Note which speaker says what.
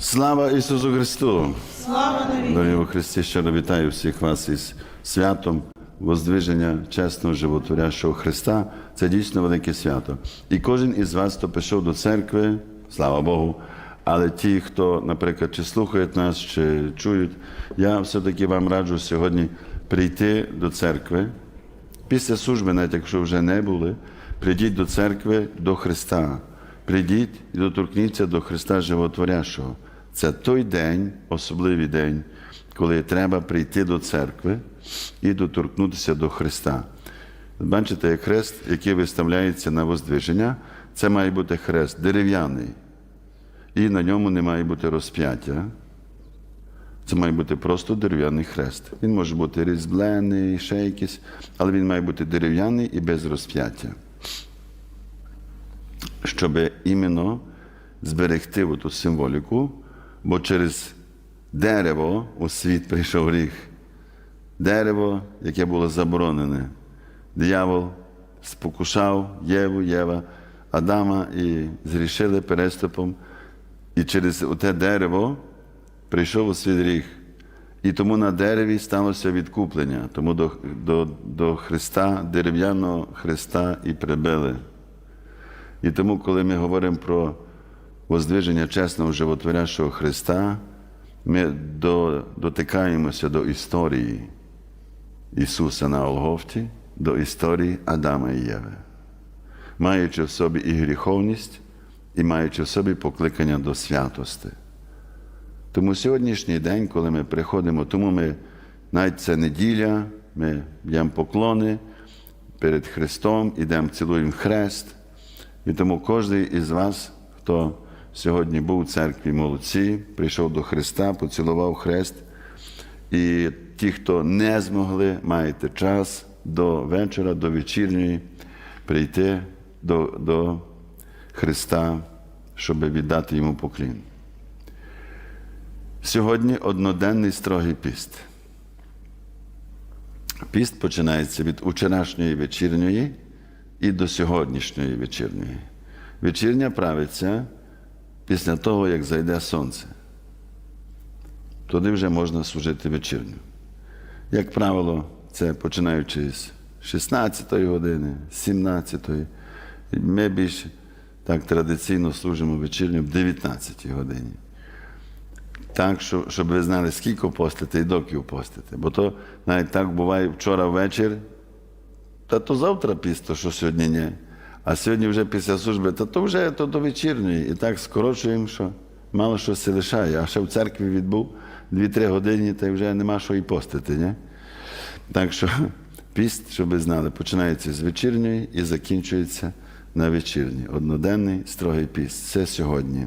Speaker 1: Слава Ісусу Христу!
Speaker 2: Слава!
Speaker 1: Дорогі у Христі, щиро вітаю всіх вас із святом воздвиження чесного животворящого Христа. Це дійсно велике свято. І кожен із вас, хто пішов до церкви, слава Богу. Але ті, хто, наприклад, чи слухають нас, чи чують, я все-таки вам раджу сьогодні прийти до церкви. Після служби, навіть якщо вже не були, прийдіть до церкви до Христа. Прийдіть і доторкніться до Христа Животворящого. Це той день, особливий день, коли треба прийти до церкви і доторкнутися до Христа. Бачите, хрест, який виставляється на воздвиження, це має бути хрест дерев'яний. І на ньому не має бути розп'яття. Це має бути просто дерев'яний хрест. Він може бути різьблений, ще якийсь, але він має бути дерев'яний і без розп'яття. Щоб іменно зберегти ту символіку, бо через дерево у світ прийшов гріх. Дерево, яке було заборонене. Диявол спокушав Єву, Єва, Адама і зрішили переступом. І через те дерево прийшов у світ гріх. І тому на дереві сталося відкуплення, тому до, до, до Христа, дерев'яного Христа і прибили. І тому, коли ми говоримо про воздвиження чесного животворящого Христа, ми до, дотикаємося до історії Ісуса на Олгофті, до історії Адама і Єви, маючи в собі і гріховність, і маючи в собі покликання до святости. Тому сьогоднішній день, коли ми приходимо, тому ми навіть це неділя, ми б'ємо поклони перед Христом, ідемо, цілуємо хрест. І тому кожен із вас, хто сьогодні був у церкві молодці, прийшов до Христа, поцілував хрест. І ті, хто не змогли, маєте час до вечора, до вечірньої прийти до, до Христа, щоб віддати йому поклін. Сьогодні одноденний строгий піст. Піст починається від вчорашньої вечірньої і до сьогоднішньої вечірньої. Вечірня правиться після того, як зайде сонце. Туди вже можна служити вечірню. Як правило, це починаючи з 16 години, 17. Ми більш так традиційно служимо вечірню в 19 годині. Так, що, щоб ви знали, скільки постите і доки постите. Бо то навіть так буває вчора ввечір, та то завтра пісто, що сьогодні ні. А сьогодні вже після служби, та то вже то до вечірньої. І так скорочуємо, що мало що лишає. А ще в церкві відбув 2-3 години, та вже нема що і постити. Ні? Так що піст, щоб ви знали, починається з вечірньої і закінчується на вечірній. Одноденний строгий піст. Це сьогодні.